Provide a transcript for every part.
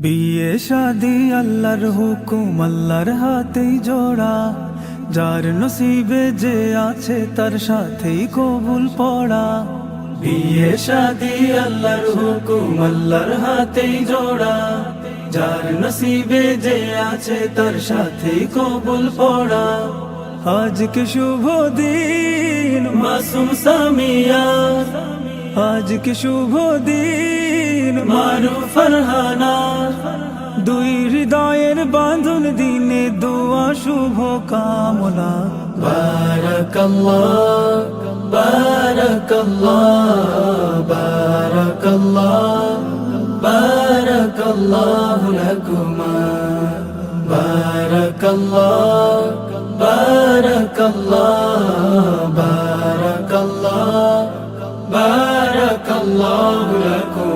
বিয়ে, শাদি, আল্লাহর হুকুম, আল্লাহর হাতেই জোড়া। যার নসিবে যে আছে তার সাথেই কবুল পড়া। বিয়ে, শাদি, আল্লাহর হুকুম, আল্লাহর হাতেই জোড়া। যার নসিবে যে আছে তার সাথেই কবুল পড়া। আজকে শুভ দিন, মাসুম সামিয়া। আজকে শুভ দিন। মারু ফরহানা। দুই হৃদয়ের বাঁধন দিনে দোয়া, শুভ কামনা। বারাকাল্লাহ বারাকাল্লাহ বারাকাল্লাহ বারাকাল্লাহু লাকুমা বারাকাল্লাহ বারাকাল্লাহ বারাকাল্লাহ বারাকাল্লাহু লাকুমা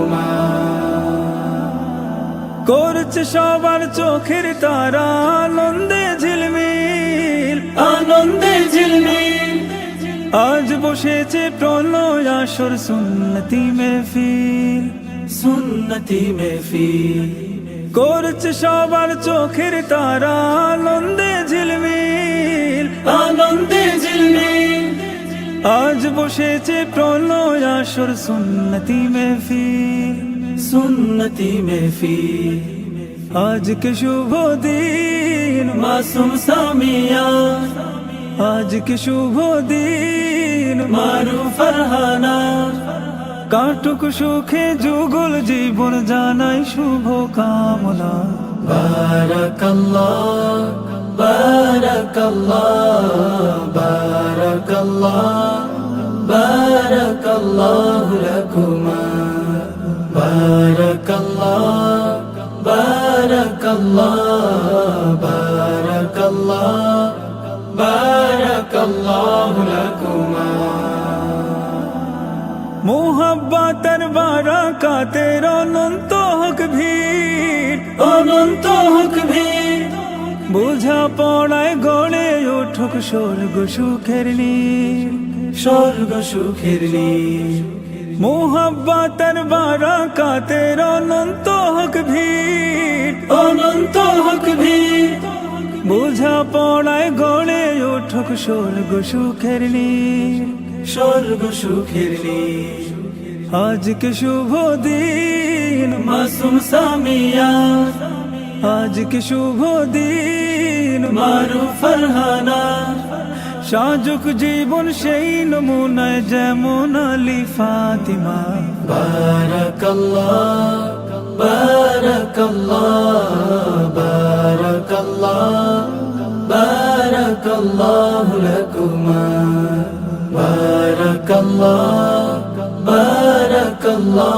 করছে সবার চোখের তারা, আনন্দে ঝিলমিল আনন্দে ঝিলমিল। আজ বসেছে প্রলয় আসর, সুন্নতি মেহফিল সুন্নতি মেহফিল। করছে সবার চোখের তারা, আনন্দে ঝিলমিল আনন্দে ঝিলমিল। আজ বসেছে প্রলয় আসর, সুন্নতি মেহফিল সুন্নতি মেহফিল। আজকে শুভ দিন, মাসুম সামিয়া। আজকে শুভ দিন, মারু ফরহানা। কাটুক সুখে যুগল জীবন, জানাই শুভ কামনা। বারাকাল্লাহ বারাকাল্লাহ বারাকাল্লাহ, বারাকাল্লাহু লাকুমা। বারাকাল্লাহ বারাকাল্লাহ। বারাকাল্লাহু লাকুমা মোহাব্বতের বারাকাতের অনন্ত হক ভিড় অনন্ত হক ভিড় বোঝা পড়ায় গড়ে উঠুক স্বর্গ সুখের নীর স্বর্গ সুখের নীর মোহাব্বতের বারাকাতের অনন্ত হক ভিড় অনন্ত হক ভিড় বোঝা পড়ায় গড়ে উঠুক স্বর্গ সুখের নীর স্বর্গ সুখের নীর আজকে শুভ দিন মাসুম সামিয়া আজকে শুভ দিন মারু ফরহানা সাজুক জীবন সেই নমুনায় যেমন আলী ফাতিমা। বারাকাল্লাহ বারাকাল্লাহ বারাকাল্লাহ বারাকাল্লাহু লাকুমা। বারাকাল্লাহ বারাকাল্লাহ।